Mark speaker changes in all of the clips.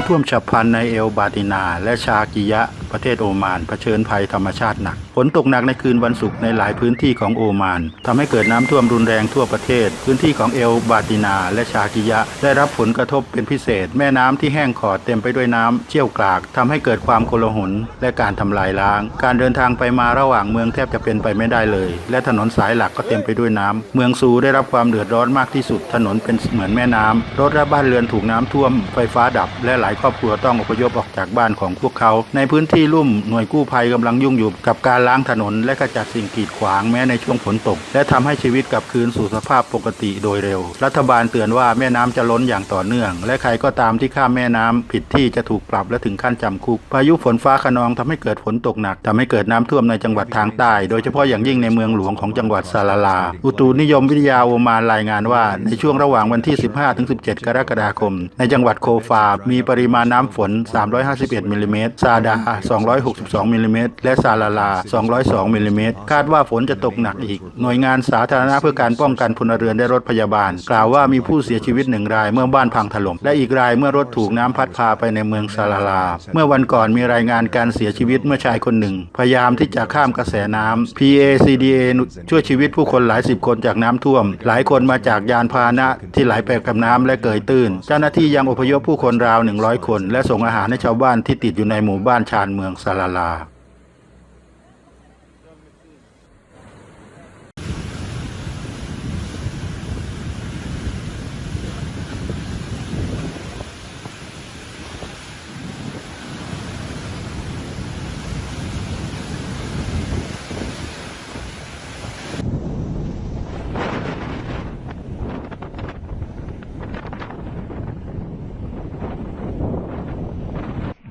Speaker 1: ำ
Speaker 2: ท่วมฉับพลันในเอลบาตินา และชากิยะ ประเทศโอมานเผชิญภัยธรรมชาติหนัก ฝนตกหนักในคืนวันศุกร์ในหลายพื้นที่ของโอมานทำให้เกิดน้ำท่วมรุนแรงทั่วประเทศ พื้นที่ของเอลบาตินา และชากิยะ ได้รับผลกระทบเป็นพิเศษ แม่น้ำที่แห้งขอดเต็มไปด้วยน้ำเชี่ยวกรากทำให้เกิดความโกลาหลและการทำลายล้าง การเดินทางไปมาระหว่างเมืองแทบจะเป็นไปไม่ได้เลย และถนนสายหลักก็เต็มไปด้วยน้ำเมืองซูได้รับความเดือดร้อนมากที่สุด ถนนเป็นเหมือนแม่น้ำรถและบ้านเรือนถูกน้ำท่วมไฟฟ้าดับและหลายครอบครัวต้องอพยพออกจากบ้านของพวกเขา ในพื้นที่ลุ่มหน่วยกู้ภัยกำลังยุ่งอยู่กับการล้างถนน และขจัดสิ่งกีดขวางแม้ในช่วงฝนตก และทำให้ชีวิตกลับคืนสู่สภาพปกติโดยเร็ว รัฐบาลเตือนว่าแม่น้ำจะล้นอย่างต่อเนื่อง และใครก็ตามที่ข้ามแม่น้ำผิดที่จะถูกปรับและถึงขั้นจำคุกพายุฝนฟ้าคะนองทำให้เกิดฝนตกหนักทำให้เกิดน้ำท่วมในจังหวัดทางใต้ โดยเฉพาะอย่างยิ่งในเมืองหลวงของจังหวัดซาลาลา อุตุนิยมวิทยาโอมานรายงานว่า ในช่วงระหว่างวันที่ 15-17 กรกฎาคม ในจังหวัดโคฟา มีปริมาณน้ำฝน 351มิลลิเมตรซาดา 262มิลลิเมตรและซาลาลา 202มิลลิเมตรคาดว่าฝนจะตกหนักอีก หน่วยงานสาธารณะเพื่อการป้องกันพลเรือนได้รถพยาบาล กล่าวว่ามีผู้เสียชีวิตหนึ่งรายเมื่อบ้านพังถล่มและอีกรายเมื่อรถถูกน้ำพัดพาไปในเมืองซาลาลา เมื่อวันก่อนมีรายงานการเสียชีวิตเมื่อชายคนหนึ่ง พยายามที่จะข้ามกระแสน้ำ PACDA ช่วยชีวิตผู้คนหลายสิบคนจากน้ำท่วม หลายคนมาจากยานพาหนะที่ไหลไปกับน้ำและเกยตื้น เจ้าหน้าที่ยังอพยพผู้คนราวหนึ่ง100 คน และส่งอาหารให้ชาวบ้านที่ติดอยู่ในหมู่บ้านชานเมืองซาลาลา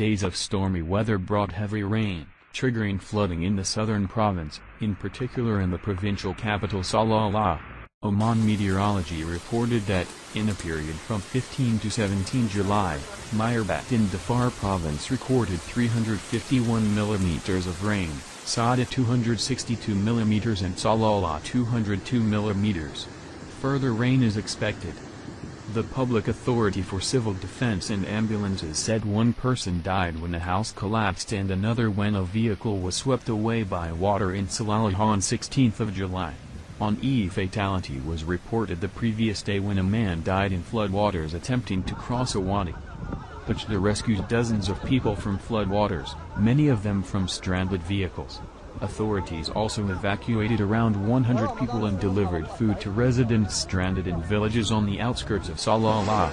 Speaker 3: Days of stormy weather brought heavy rain, triggering flooding in the southern province, in particular in the provincial capital Salalah. Oman Meteorology reported that, in a period from 15 to 17 July, Meyerbat in Dhafar province recorded 351 millimeters of rain, Sada 262 millimeters and Salalah 202 millimeters. Further rain is expected. The Public Authority for Civil Defense and Ambulances said one person died when a house collapsed and another when a vehicle was swept away by water in Salalah on 16th of July. On E fatality was reported the previous day when a man died in floodwaters attempting to cross a wadi. Pachda rescued dozens of people from floodwaters, many of them from stranded vehicles. Authorities also evacuated around 100 people and delivered food to residents stranded in villages on the outskirts of Salalah.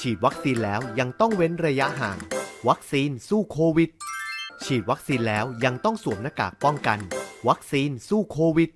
Speaker 1: ฉีดวัคซีนแล้วยังต้องเว้นระยะห่าง วัคซีนสู้โควิด ฉีดวัคซีนแล้วยังต้องสวมหน้ากากป้องกัน วัคซีนสู้โควิด